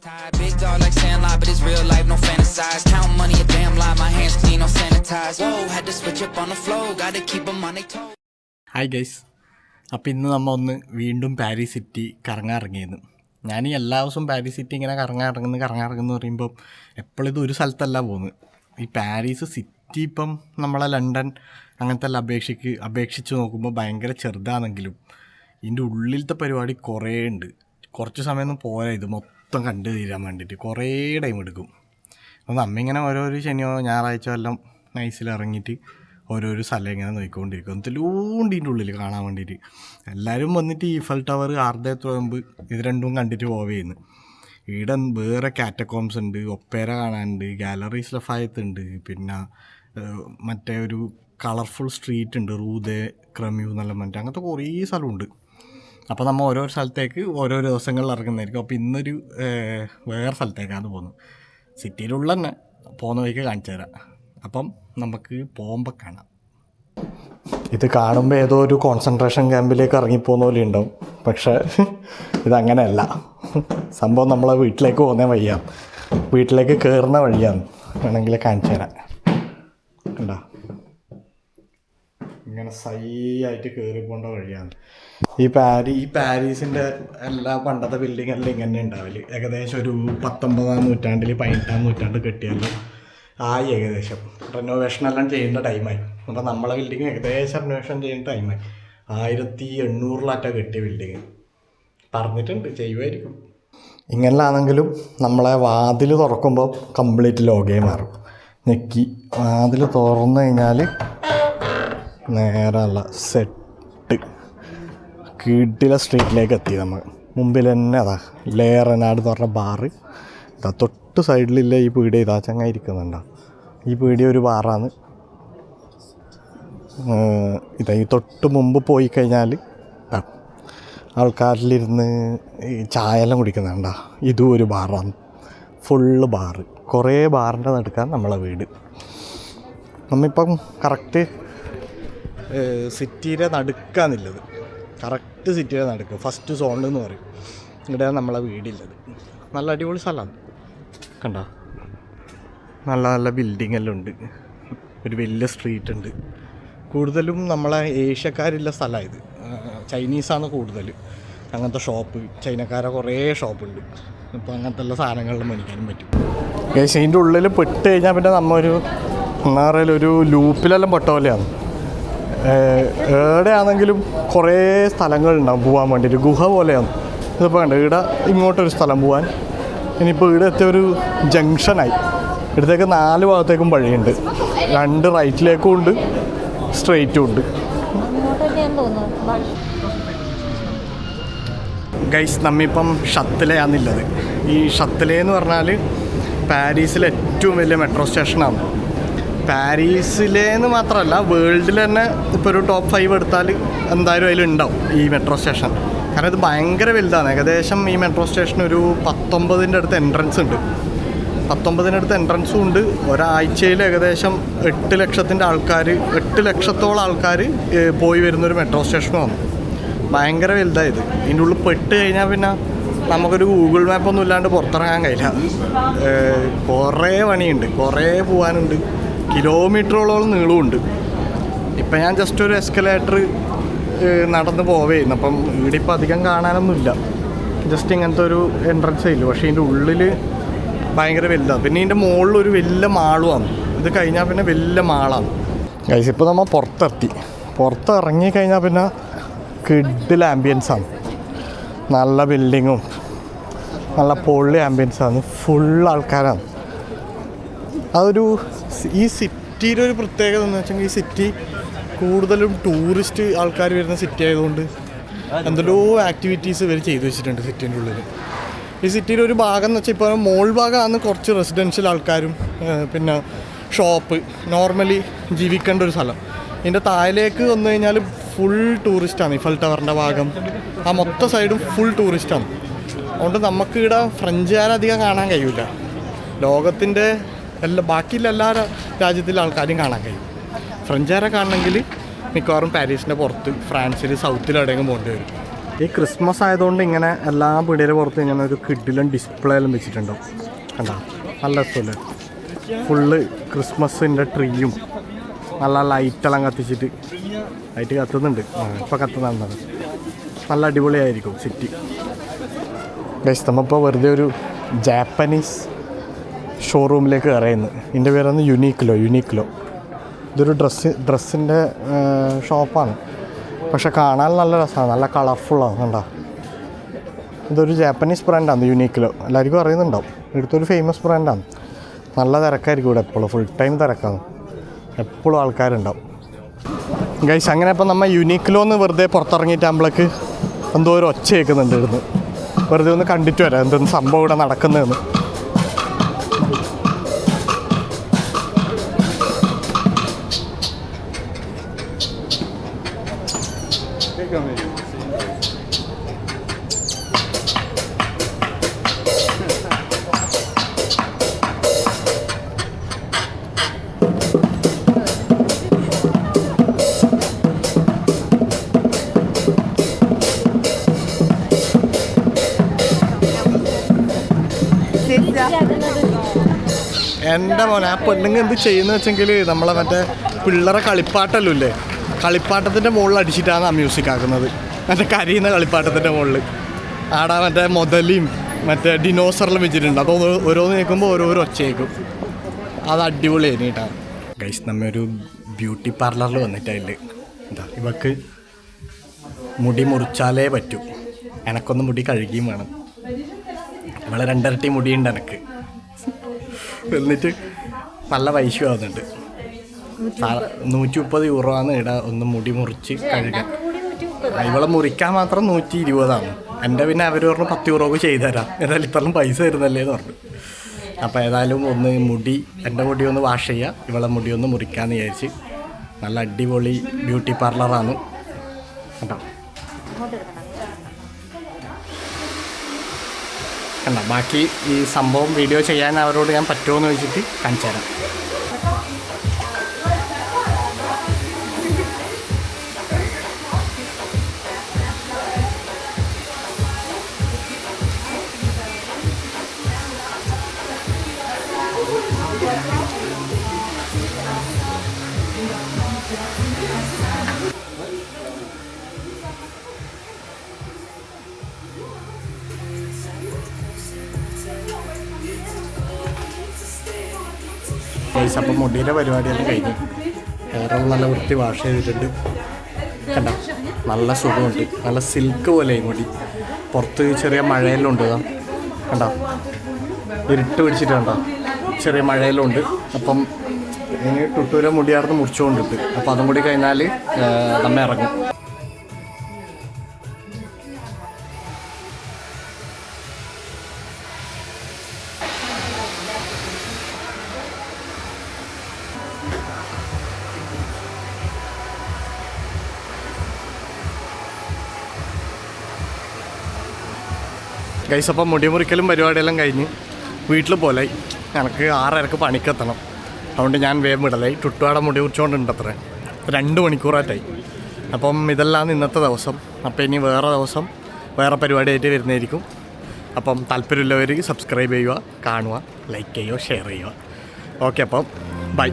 tied. Big dog like Sandlot, but it's real life, no fantasize. Count money, a damn lie, my hands clean, no sanitize. Whoa, had to switch up on the flow, gotta keep them on their toes. Hi guys അപ്പോൾ ഇന്ന് നമ്മൾ ഒന്ന് വീണ്ടും Paris city കറങ്ങാൻ ഇറങ്ങിയത് ഞാൻ ഈ എല്ലാ ദിവസവും പാരീസ് സിറ്റി ഇങ്ങനെ കറങ്ങാൻ ഇറങ്ങുന്നു പറയുമ്പോൾ എപ്പോഴും ഇത് ഒരു സ്ഥലത്തല്ല പോകുന്നത് ഈ പാരീസ് സിറ്റി ഇപ്പം നമ്മളെ ലണ്ടൻ അങ്ങനത്തെ എല്ലാം അപേക്ഷിക്ക് അപേക്ഷിച്ച് നോക്കുമ്പോൾ ഭയങ്കര ചെറുതാണെങ്കിലും ഇതിന്റെ ഉള്ളിലത്തെ പരിപാടി കുറേ ഉണ്ട് കുറച്ച് സമയമൊന്നും പോരാ ഇത് മൊത്തം കണ്ടു തീരാൻ വേണ്ടിയിട്ട് കുറേ ടൈം എടുക്കും. അപ്പോൾ നമ്മ ഇങ്ങനെ ഓരോരോ ശനിയോ ഞായറാഴ്ച എല്ലാം നൈസിൽ ഇറങ്ങിയിട്ട് ഓരോരോ സ്ഥലം ഇങ്ങനെ നോക്കിക്കൊണ്ടിരിക്കും. എന്തെല്ലാം ഉള്ളിൽ കാണാൻ വേണ്ടിയിട്ട്. എല്ലാവരും വന്നിട്ട് ഈഫൽ ടവർ ആർദേ തുമ്പ് ഇത് രണ്ടും കണ്ടിട്ട് പോവുകയെന്ന് ഇവിടെ വേറെ കാറ്റക്കോംസ് ഉണ്ട് ഒപ്പേര കാണാനുണ്ട് ഗാലറീസ് ലഫായത്ത് ഉണ്ട് പിന്നെ മറ്റേ ഒരു കളർഫുൾ സ്ട്രീറ്റ് ഉണ്ട് റൂദേ ക്രമ്യൂ എന്നെല്ലാം മറ്റേ അങ്ങനത്തെ കുറേ സ്ഥലമുണ്ട് അപ്പോൾ നമ്മൾ ഓരോ സ്ഥലത്തേക്ക് ഓരോ ദിവസങ്ങളിൽ ഇറങ്ങുന്നതായിരിക്കും. അപ്പോൾ ഇന്നൊരു വേറെ സ്ഥലത്തേക്കാണ് പോകുന്നത്. സിറ്റിയിലുള്ള തന്നെ പോകുന്ന വഴിക്ക് കാണിച്ചു തരാം. അപ്പം നമുക്ക് പോകുമ്പോൾ കാണാം. ഇത് കാണുമ്പോൾ ഏതോ ഒരു കോൺസെൻട്രേഷൻ ക്യാമ്പിലേക്ക് ഇറങ്ങിപ്പോകുന്ന പോലെ ഉണ്ടാവും. പക്ഷേ ഇതങ്ങനെയല്ല സംഭവം നമ്മളെ വീട്ടിലേക്ക് പോകുന്ന വഴിയാണ്. വീട്ടിലേക്ക് കയറുന്ന വഴിയാണ് വേണമെങ്കിൽ കാണിച്ചു തരാം കണ്ടോ ഇങ്ങനെ സൈ ആയിട്ട് പോകേണ്ട വഴിയാണ്. ഈ പാരി ഈ പാരീസിന്റെ എല്ലാ പണ്ടത്തെ ബിൽഡിംഗ് എല്ലാം ഇങ്ങനെ ഉണ്ടാവില്ല ഏകദേശം ഒരു പത്തൊമ്പതാം നൂറ്റാണ്ടിൽ പതിനെട്ടാം നൂറ്റാണ്ട് കെട്ടിയാലും ആയി ഏകദേശം. റെനോവേഷൻ എല്ലാം ചെയ്യേണ്ട ടൈമായി അപ്പോൾ നമ്മളെ ബിൽഡിങ് ഏകദേശം റെനോവേഷൻ ചെയ്യേണ്ട ടൈമായി ആയിരത്തി എണ്ണൂറിലാറ്റാണ് കെട്ടിയ ബിൽഡിങ് പറഞ്ഞിട്ടുണ്ട് ചെയ്യുമായിരിക്കും. ഇങ്ങനെയാണെങ്കിലും നമ്മളെ വാതിൽ തുറക്കുമ്പോൾ കംപ്ലീറ്റ് ലോകേ മാറും. ഞെക്കി. വാതിൽ തുറന്നു കഴിഞ്ഞാൽ നേരല്ല സെറ്റ് കീട്ടിലെ സ്ട്രീറ്റിലേക്ക് എത്തി നമ്മൾ മുമ്പിൽ തന്നെ അതാ ലേറനാട് എന്ന് പറഞ്ഞ ബാറ് ഇതാ തൊട്ട് സൈഡിലില്ല ഈ പീടിയ ഇതാ ചങ്ങ ഇരിക്കുന്നുണ്ടോ? ഈ പീടിയ ഒരു ബാറാണ് ഇതാ ഈ തൊട്ട് മുമ്പ് പോയി കഴിഞ്ഞാൽ ആൾക്കാരിലിരുന്ന് ഈ ചായ എല്ലാം കുടിക്കുന്നുണ്ടോ? ഇതും ഒരു ബാറാണ് ഫുള്ള് ബാറ് കുറേ ബാറിന്റെ നടുക്കാൻ നമ്മളെ വീട്. നമ്മിപ്പം കറക്റ്റ് സിറ്റിയുടെ നടുക്കാന്നുള്ളത് കറക്റ്റ് സിറ്റിയുടെ നടുക്ക്. ഫസ്റ്റ് സോണിൽ എന്ന് പറയും. ഇവിടെയാണ് നമ്മളെ വീടുള്ളത്. നല്ല അടിപൊളി സ്ഥലമാണ്. കണ്ട? നല്ല നല്ല ബിൽഡിംഗ് എല്ലാം ഉണ്ട്. ഒരു വലിയ സ്ട്രീറ്റ് ഉണ്ട്. കൂടുതലും നമ്മളെ ഏഷ്യക്കാരുള്ള സ്ഥലമാണ് ഇത്. ചൈനീസാണ് കൂടുതൽ അങ്ങനത്തെ ഷോപ്പ് ചൈനക്കാരെ കുറേ ഷോപ്പുണ്ട് അപ്പോൾ അങ്ങനത്തെ എല്ലാ സാധനങ്ങളിലും മേടിക്കാനും പറ്റും. ഏഷ്യന്റെ ഉള്ളിൽ പെട്ട് കഴിഞ്ഞാൽ പിന്നെ നമ്മ എന്നാ പറയലൊരു ലൂപ്പിലെല്ലാം പെട്ട പോലെയാണ്. എവിടെയാണെങ്കിലും കുറേ സ്ഥലങ്ങളുണ്ടാവും പോകാൻ വേണ്ടി ഒരു ഗുഹ പോലെയാണ്. ഇതിപ്പോൾ കണ്ട് ഇവിടെ ഇങ്ങോട്ടൊരു സ്ഥലം പോകാൻ ഇനിയിപ്പോൾ ഇവിടെ എത്തിയ ഒരു ജംഗ്ഷനായി. ഇവിടത്തേക്ക് നാല് ഭാഗത്തേക്കും വഴിയുണ്ട്. രണ്ട് റൈറ്റിലേക്കും ഉണ്ട് സ്ട്രെയിറ്റും ഉണ്ട്. ഗൈസ് നമ്മിപ്പം ഷത്തിലയാന്നുള്ളത് ഈ ഷത്തില എന്ന് പറഞ്ഞാൽ പാരീസിലെ ഏറ്റവും വലിയ മെട്രോ സ്റ്റേഷനാണ്. പാരീസിലേന്ന് മാത്രമല്ല വേൾഡിൽ തന്നെ ഇപ്പോൾ ഒരു ടോപ്പ് ഫൈവ് എടുത്താൽ എന്തായാലും അതിലുണ്ടാവും ഈ മെട്രോ സ്റ്റേഷൻ കാരണം ഇത് ഭയങ്കര വലുതാണ്. ഏകദേശം ഈ മെട്രോ സ്റ്റേഷൻ ഒരു പത്തൊമ്പതിന്റെ അടുത്ത് എൻട്രൻസ് ഉണ്ട്. പത്തൊമ്പതിന്റെ അടുത്ത് എൻട്രൻസും ഉണ്ട്. ഒരാഴ്ചയിൽ ഏകദേശം എട്ട് ലക്ഷത്തിന്റെ ആൾക്കാർ എട്ട് ലക്ഷത്തോളം ആൾക്കാർ പോയി വരുന്നൊരു മെട്രോ സ്റ്റേഷനാണ് ഭയങ്കര വലുതായത് ഇതിന്റെ ഉള്ളിൽ പെട്ട് കഴിഞ്ഞാൽ പിന്നെ നമുക്കൊരു ഗൂഗിൾ മാപ്പൊന്നും ഇല്ലാണ്ട് പുറത്തിറങ്ങാൻ കഴിയില്ല. കുറേ പണിയുണ്ട്. കുറേ പോകാനുണ്ട് കിലോമീറ്ററോളം നീളമുണ്ട് ഇപ്പം ഞാൻ ജസ്റ്റ് ഒരു എസ്കലേറ്റർ നടന്ന് പോവേ അപ്പം ഇവിടെ ഇപ്പം അധികം കാണാനൊന്നുമില്ല. ജസ്റ്റ് ഇങ്ങനത്തെ ഒരു എൻട്രൻസ് ഇല്ല പക്ഷേ ഇതിന്റെ ഉള്ളിൽ ഭയങ്കര വലുതാണ് പിന്നെ ഇതിന്റെ മുകളിൽ ഒരു വലിയ മാളുമാണ് ഇത് കഴിഞ്ഞാൽ പിന്നെ വലിയ മാളാണ് ഗൈസ് ഇപ്പോൾ നമ്മൾ പുറത്തെത്തി. പുറത്തിറങ്ങി കഴിഞ്ഞാൽ പിന്നെ കിഡിൽ ആംബിയൻസാണ് നല്ല ബിൽഡിങ്ങും നല്ല പൊള്ളി ആംബിയൻസാണ് ഫുൾ ആൾക്കാരാണ്. അതൊരു ഈ സിറ്റിയുടെ ഒരു പ്രത്യേകത എന്ന് വെച്ചാൽ ഈ സിറ്റി കൂടുതലും ടൂറിസ്റ്റ് ആൾക്കാർ വരുന്ന സിറ്റി ആയതുകൊണ്ട് എന്തെല്ലോ ആക്ടിവിറ്റീസ് ഇവർ ചെയ്തു വെച്ചിട്ടുണ്ട് സിറ്റീന്റെ ഉള്ളിൽ ഈ സിറ്റിയുടെ ഒരു ഭാഗം എന്ന് വെച്ചാൽ ഇപ്പോൾ മോൾ ഭാഗമാണ് കുറച്ച് റെസിഡൻഷ്യൽ ആൾക്കാരും പിന്നെ ഷോപ്പ് നോർമലി ജീവിക്കേണ്ട ഒരു സ്ഥലം. ഇതിന്റെ താഴേക്ക് വന്നു കഴിഞ്ഞാൽ ഫുൾ ടൂറിസ്റ്റാണ് ഇഫൽ ടവറിന്റെ ഭാഗം. ആ മൊത്തം സൈഡും ഫുൾ ടൂറിസ്റ്റാണ് അതുകൊണ്ട് നമുക്ക് ഇവിടെ ഫ്രഞ്ചുകാരധികം കാണാൻ കഴിയില്ല ലോകത്തിന്റെ എല്ലാ ബാക്കിയുള്ള എല്ലാ രാജ്യത്തിലെ ആൾക്കാരും കാണാൻ കഴിയും. ഫ്രഞ്ചുകാരെ കാണണമെങ്കിൽ മിക്കവാറും പാരീസിന്റെ പുറത്ത് ഫ്രാൻസിൽ സൗത്തിൽ എവിടെയെങ്കിലും പോകേണ്ടി വരും. ഈ ക്രിസ്മസ് ആയതുകൊണ്ട് ഇങ്ങനെ എല്ലാ പീടിയുടെ പുറത്ത് ഇങ്ങനെ ഒരു കിഡിലും ഡിസ്പ്ലേ എല്ലാം വെച്ചിട്ടുണ്ടാവും കണ്ടോ? നല്ല രസമല്ലേ? ഫുള്ള് ക്രിസ്മസിന്റെ ട്രീയും നല്ല ലൈറ്റെല്ലാം കത്തിച്ചിട്ട് ലൈറ്റ് കത്തുന്നുണ്ട്. ഇപ്പോൾ കത്തുന്നുണ്ട് നല്ല അടിപൊളിയായിരിക്കും സിറ്റി ഗൈസ് നമ്മളിപ്പോൾ വെറുതെ ഒരു ജാപ്പനീസ് ഷോറൂമിലേക്ക് കയറിയുന്നു എന്റെ പേരാണ് യുനീക്ലോ യുനീക്ലോ ഇതൊരു ഡ്രസ്സ് ഡ്രസ്സിന്റെ ഷോപ്പാണ് പക്ഷെ കാണാൻ നല്ല രസമാണ്. നല്ല കളർഫുള്ളാണ് കണ്ടോ? ഇതൊരു ജാപ്പനീസ് ബ്രാൻഡാണ് യുനീക്ലോ എല്ലാവർക്കും അറിയുന്നുണ്ടാവും. ഇവിടുത്തെ ഒരു ഫേമസ് ബ്രാൻഡാണ് നല്ല തിരക്കായിരിക്കും ഇവിടെ എപ്പോഴും. ഫുൾ ടൈം തിരക്കാണ്. എപ്പോഴും ആൾക്കാരുണ്ടാവും. ഗൈസ് അങ്ങനെ ഇപ്പം നമ്മൾ യുനീക്ലോ എന്ന് വെറുതെ പുറത്തിറങ്ങിയിട്ടാകുമ്പോഴേക്ക് എന്തോ ഒരു ഒച്ച കേൾക്കുന്നുണ്ട് ഇവിടുന്ന്. വെറുതെ ഒന്ന് കണ്ടിട്ട് വരാം. എന്തെന്ന് സംഭവം ഇവിടെ നടക്കുന്നതെന്ന്. എന്റെ മോനെ ആ പെണ്ണുങ്ങൾ എന്ത് ചെയ്യുന്ന വെച്ചെങ്കിൽ നമ്മളെ മറ്റേ പിള്ളേരെ കളിപ്പാട്ടല്ലോ കളിപ്പാട്ടത്തിന്റെ മുകളിൽ അടിച്ചിട്ടാണ് ആ മ്യൂസിക് ആക്കുന്നത്. മറ്റേ കരിയുന്ന കളിപ്പാട്ടത്തിന്റെ മുകളിൽ ആടാ മറ്റേ മുതലിയും മറ്റേ ഡിനോസറിലും വെച്ചിട്ടുണ്ട്. അപ്പോൾ ഓരോന്ന് കേൾക്കുമ്പോൾ ഓരോരോ ഒച്ച കേൾക്കും അത് അടിപൊളിയായിരുന്നു കേട്ടോ. ഗൈസ് നമ്മ ഒരു ബ്യൂട്ടി പാർലറിൽ വന്നിട്ടായില്ല എന്താ ഇവക്ക് മുടി മുറിച്ചാലേ പറ്റൂ. എനക്കൊന്ന് മുടി കഴുകിയും വേണം. ഇവളെ രണ്ടരട്ടി മുടിയുണ്ട് എനക്ക്. എന്നിട്ട് നല്ല പൈസ ആവുന്നുണ്ട് നൂറ്റി മുപ്പത് യൂറോ ആണ് ഇട ഒന്ന് മുടി മുറിച്ച് കഴുകാൻ. ഇവളെ മുറിക്കാൻ മാത്രം നൂറ്റി ഇരുപതാണ് എന്റെ പിന്നെ അവർ പറഞ്ഞു പത്ത് യൂറോക്ക് ചെയ്തു തരാം. ഏതായാലും ഇത്രയും പൈസ തരുന്നല്ലേ എന്ന് പറഞ്ഞു. അപ്പോൾ ഏതായാലും ഒന്ന് മുടി എന്റെ മുടി ഒന്ന് വാഷ് ചെയ്യുക ഇവളെ മുടി ഒന്ന് മുറിക്കാമെന്ന് വിചാരിച്ച് നല്ല അടിപൊളി ബ്യൂട്ടി പാർലറാണ് കേട്ടോ കണ്ട? ബാക്കി ഈ സംഭവം വീഡിയോ ചെയ്യാൻ അവരോട് ഞാൻ പറ്റുമോ എന്ന് ചോദിച്ചിട്ട് കാണിച്ചു തരാം ഗൈസ് അപ്പം മുടിയുടെ പരിപാടിയെല്ലാം കഴിഞ്ഞു. ഹെയറും നല്ല വൃത്തി വാഷ് ചെയ്തിട്ടുണ്ട്. കണ്ട? നല്ല സുഖമുണ്ട്. നല്ല സിൽക്ക് പോലെ മുടി. പുറത്ത് ചെറിയ മഴയെല്ലാം ഉണ്ട്. കണ്ടോ? ഇരുട്ട് പിടിച്ചിട്ട് കണ്ടോ? ചെറിയ മഴയിലും ഉണ്ട് അപ്പം ഇനി ടുട്ടൂരെ മുടിയാർന്ന് മുറിച്ചുകൊണ്ടിട്ട് അപ്പം അതും കൂടി കഴിഞ്ഞാൽ നമ്മ ഇറങ്ങും. ഗൈസ് അപ്പം മുടി മുറിക്കലും പരിപാടിയെല്ലാം കഴിഞ്ഞ് വീട്ടിൽ പോലെ എനിക്ക് ആറരക്ക് പണിക്കെത്തണം. അതുകൊണ്ട് ഞാൻ വേഗം വിടലായി. ചുട്ടുപാടെ മുടി കുറിച്ചുകൊണ്ടുണ്ട് അത്ര രണ്ട് മണിക്കൂറായിട്ടായി. അപ്പം ഇതെല്ലാം ഇന്നത്തെ ദിവസം. അപ്പം ഇനി വേറെ ദിവസം വേറെ പരിപാടിയായിട്ട് വരുന്നതായിരിക്കും. അപ്പം താല്പര്യമുള്ളവർ സബ്സ്ക്രൈബ് ചെയ്യുക കാണുക ലൈക്ക് ചെയ്യുക ഷെയർ ചെയ്യുക. ഓക്കെ അപ്പം ബൈ